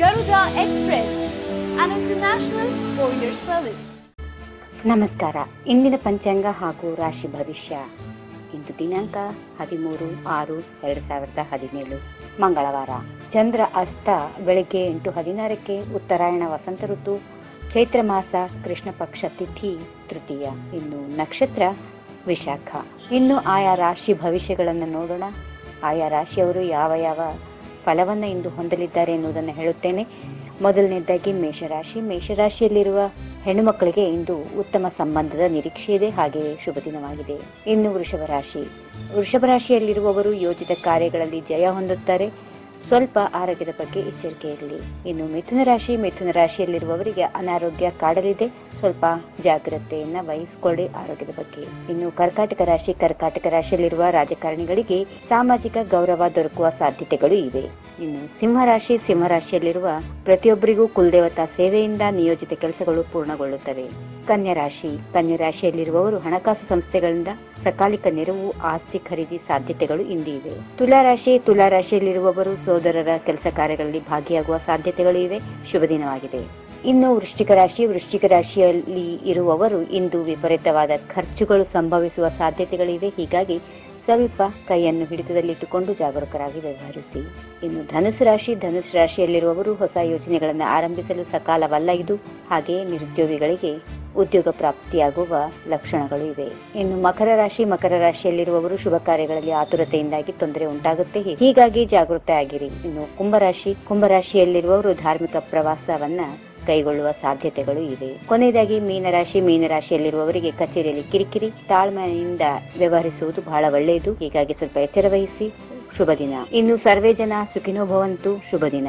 Garuda express an international courier service. ನಮಸ್ಕಾರ. ಇಂದಿನ ಪಂಚಾಂಗ ಹಾಗೂ ರಾಶಿ ಭವಿಷ್ಯ. ಇಂದು ದಿನಾಂಕ ಹದಿಮೂರು ಆರು ಎರಡು ಸಾವಿರದ ಹದಿನೇಳು. ಮಂಗಳವಾರ. ಚಂದ್ರ ಅಸ್ತ ಬೆಳಗ್ಗೆ ಎಂಟು ಹದಿನಾರಕ್ಕೆ ಉತ್ತರಾಯಣ ವಸಂತ ಋತು. ಚೈತ್ರ ಮಾಸ ಕೃಷ್ಣ ಪಕ್ಷ ತಿಥಿ ತೃತೀಯ. ಇನ್ನು ನಕ್ಷತ್ರ ವಿಶಾಖ. ಇನ್ನು ಆಯಾ ರಾಶಿ ಭವಿಷ್ಯಗಳನ್ನು ನೋಡೋಣ. ಆಯಾ ರಾಶಿಯವರು ಯಾವ ಯಾವ ಫಲವನ್ನು ಇಂದು ಹೊಂದಲಿದ್ದಾರೆ ಎನ್ನುವುದನ್ನು ಹೇಳುತ್ತೇನೆ. ಮೊದಲನೇದಾಗಿ ಮೇಷರಾಶಿ. ಮೇಷರಾಶಿಯಲ್ಲಿರುವ ಹೆಣ್ಣು ಮಕ್ಕಳಿಗೆ ಇಂದು ಉತ್ತಮ ಸಂಬಂಧದ ನಿರೀಕ್ಷೆ ಇದೆ. ಹಾಗೆಯೇ ಶುಭ ದಿನವಾಗಿದೆ. ಇನ್ನು ವೃಷಭ ರಾಶಿ ವೃಷಭ ರಾಶಿಯಲ್ಲಿರುವವರು ಯೋಜಿತ ಕಾರ್ಯಗಳಲ್ಲಿ ಜಯ ಹೊಂದುತ್ತಾರೆ. ಸ್ವಲ್ಪ ಆರೋಗ್ಯದ ಬಗ್ಗೆ ಎಚ್ಚರಿಕೆ ಇರಲಿ ಇನ್ನು ಮಿಥುನ ರಾಶಿ. ಮಿಥುನ ರಾಶಿಯಲ್ಲಿರುವವರಿಗೆ ಅನಾರೋಗ್ಯ ಕಾಡಲಿದೆ. ಸ್ವಲ್ಪ ಜಾಗ್ರತೆಯನ್ನ ವಹಿಸಿಕೊಳ್ಳಿ, ಆರೋಗ್ಯದ ಬಗ್ಗೆ. ಇನ್ನು ಕರ್ಕಾಟಕ ರಾಶಿ, ಕರ್ಕಾಟಕ ರಾಶಿಯಲ್ಲಿರುವ ರಾಜಕಾರಣಿಗಳಿಗೆ ಸಾಮಾಜಿಕ ಗೌರವ ದೊರಕುವ ಸಾಧ್ಯತೆಗಳು ಇವೆ. ಇನ್ನು ಸಿಂಹರಾಶಿ ಸಿಂಹರಾಶಿಯಲ್ಲಿರುವ ಪ್ರತಿಯೊಬ್ಬರಿಗೂ ಕುಲದೇವತಾ ಸೇವೆಯಿಂದ ನಿಯೋಜಿತ ಕೆಲಸಗಳು ಪೂರ್ಣಗೊಳ್ಳುತ್ತವೆ. ಕನ್ಯಾ ರಾಶಿ, ಕನ್ಯಾ ರಾಶಿಯಲ್ಲಿರುವವರು ಹಣಕಾಸು ಸಂಸ್ಥೆಗಳಿಂದ ಸಕಾಲಿಕ ನೆರವು, ಆಸ್ತಿ ಖರೀದಿ ಸಾಧ್ಯತೆಗಳು ಇಂದು ಇವೆ. ತುಲಾರಾಶಿ ತುಲಾರಾಶಿಯಲ್ಲಿರುವವರು ತುಲಾ ರಾಶಿಯಲ್ಲಿರುವವರು ಸೋದರರ ಕೆಲಸ ಕಾರ್ಯಗಳಲ್ಲಿ ಭಾಗಿಯಾಗುವ ಸಾಧ್ಯತೆಗಳು ಇವೆ. ಶುಭ ದಿನವಾಗಿದೆ. ಇನ್ನು ವೃಶ್ಚಿಕ ರಾಶಿ, ವೃಶ್ಚಿಕ ರಾಶಿಯಲ್ಲಿ ಇರುವವರು ಇಂದು ವಿಪರೀತವಾದ ಖರ್ಚುಗಳು ಸಂಭವಿಸುವ ಸಾಧ್ಯತೆಗಳಿವೆ. ಹೀಗಾಗಿ ಸ್ವಲ್ಪ ಕೈಯನ್ನು ಹಿಡಿತದಲ್ಲಿಟ್ಟುಕೊಂಡು ಜಾಗರೂಕರಾಗಿ ವ್ಯವಹರಿಸಿ. ಇನ್ನು ಧನುಸು ರಾಶಿ, ಧನುಸು ರಾಶಿಯಲ್ಲಿರುವವರು ಹೊಸ ಯೋಜನೆಗಳನ್ನು ಆರಂಭಿಸಲು ಸಕಾಲವಲ್ಲ ಇದು. ಹಾಗೆಯೇ ನಿರುದ್ಯೋಗಿಗಳಿಗೆ ಉದ್ಯೋಗ ಪ್ರಾಪ್ತಿಯಾಗುವ ಲಕ್ಷಣಗಳು ಇವೆ. ಇನ್ನು ಮಕರ ರಾಶಿ, ಮಕರ ರಾಶಿಯಲ್ಲಿರುವವರು ಶುಭ ಕಾರ್ಯಗಳಲ್ಲಿ ಆತುರತೆಯಿಂದಾಗಿ ತೊಂದರೆ ಉಂಟಾಗುತ್ತೆ. ಹೀಗಾಗಿ ಜಾಗೃತ ಆಗಿರಿ. ಇನ್ನು ಕುಂಭರಾಶಿ ಕುಂಭರಾಶಿಯಲ್ಲಿರುವವರು ಧಾರ್ಮಿಕ ಪ್ರವಾಸವನ್ನ ಕೈಗೊಳ್ಳುವ ಸಾಧ್ಯತೆಗಳು ಇವೆ. ಕೊನೆಯದಾಗಿ ಮೀನರಾಶಿ ಮೀನರಾಶಿಯಲ್ಲಿರುವವರಿಗೆ ಕಚೇರಿಯಲ್ಲಿ ಕಿರಿಕಿರಿ, ತಾಳ್ಮೆಯಿಂದ ವ್ಯವಹರಿಸುವುದು ಬಹಳ ಒಳ್ಳೆಯದು. ಹೀಗಾಗಿ ಸ್ವಲ್ಪ ಎಚ್ಚರ ವಹಿಸಿ. ಶುಭ ದಿನ. ಇನ್ನು ಸರ್ವೇ ಜನ ಸುಖಿನೋ ಭವಂತು. ಶುಭ ದಿನ.